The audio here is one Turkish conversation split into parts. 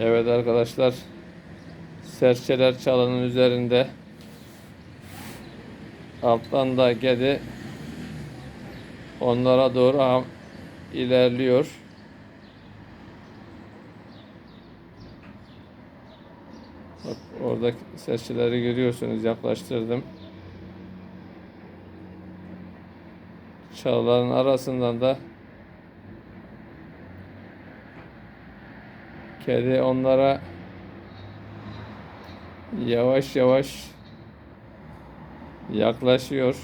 Evet arkadaşlar. Serçeler çalının üzerinde. Alttan da kedi onlara doğru ilerliyor. Bak orada serçeleri görüyorsunuz yaklaştırdım. Çalıların arasından da kedi onlara yavaş yavaş yaklaşıyor.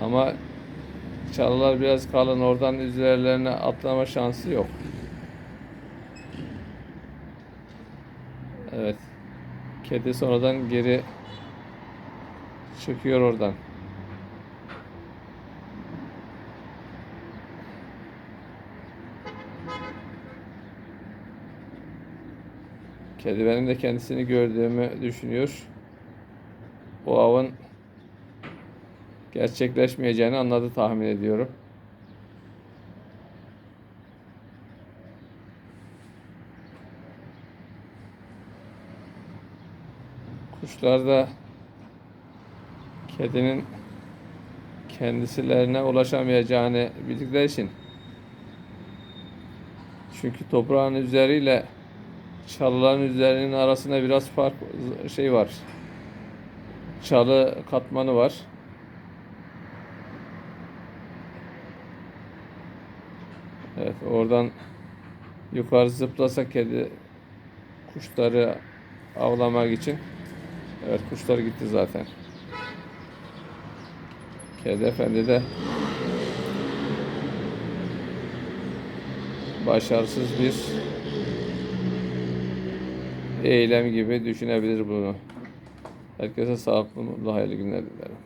Ama çalılar biraz kalın oradan üzerlerine atlama şansı yok. Evet. Kedi sonradan geri çıkıyor oradan. Kedi benim de kendisini gördüğümü düşünüyor. Bu avın gerçekleşmeyeceğini anladı tahmin ediyorum. Kuşlar da kedinin kendisilerine ulaşamayacağını bildikleri için çünkü toprağın üzeriyle çalıların üzerinin arasında biraz fark şey var. Çalı katmanı var. Evet oradan yukarı zıplasa kedi kuşları avlamak için. Evet kuşlar gitti zaten. Kedi efendi de başarısız bir eylem gibi düşünebilir bunu. Herkese sağlıklı, mutlu, hayırlı günler dilerim.